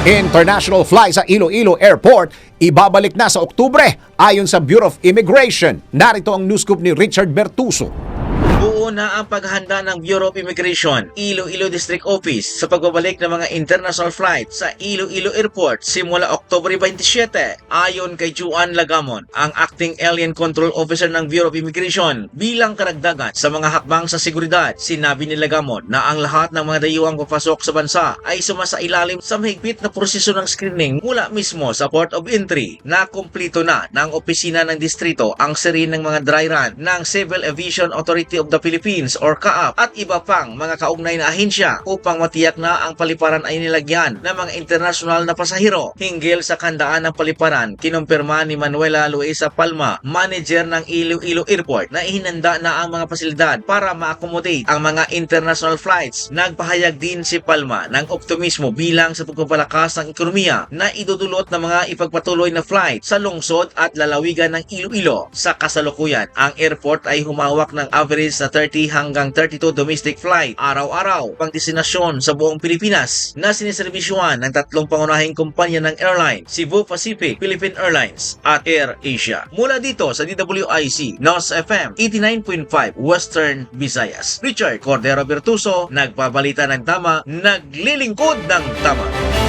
International fly sa Iloilo Airport ibabalik na sa Oktubre ayon sa Bureau of Immigration. Narito ang news scoop ni Richard Bertuso. Buo na ang paghahanda ng Bureau of Immigration, Iloilo District Office sa pagbabalik ng mga international flights sa Iloilo Airport simula Oktobre 27. Ayon kay Juan Lagamon, ang Acting Alien Control Officer ng Bureau of Immigration, bilang karagdagan sa mga hakbang sa seguridad, sinabi ni Lagamon na ang lahat ng mga dayuhang papasok sa bansa ay sumasailalim sa mahigpit na proseso ng screening mula mismo sa Port of Entry na kumplito na ng opisina ng distrito ang serin ng mga dry run ng Civil Aviation Authority of the Philippines or CAAP at iba pang mga kaugnay na ahensya upang matiyak na ang paliparan ay nilagyan ng mga international na pasahero. Hinggil sa kandaan ng paliparan, kinumpirma ni Manuela Luisa Palma, manager ng Iloilo Airport na ihinanda na ang mga pasilidad para ma-accommodate ang mga international flights. Nagpahayag din si Palma ng optimismo bilang sa pagpapalakas ng ekonomiya na idudulot ng mga ipagpatuloy na flight sa lungsod at lalawigan ng Iloilo. Sa kasalukuyan, ang airport ay humawak ng average na 30 hanggang 32 domestic flight araw-araw pang destinasyon sa buong Pilipinas na siniservisyuhan ng tatlong pangunahing kumpanya ng airline, Cebu Pacific, Philippine Airlines at Air Asia. Mula dito sa DWIC, NOS FM 89.5 Western Visayas. Richard Cordero Bertuso, nagbabalita ng tama, naglilingkod ng tama.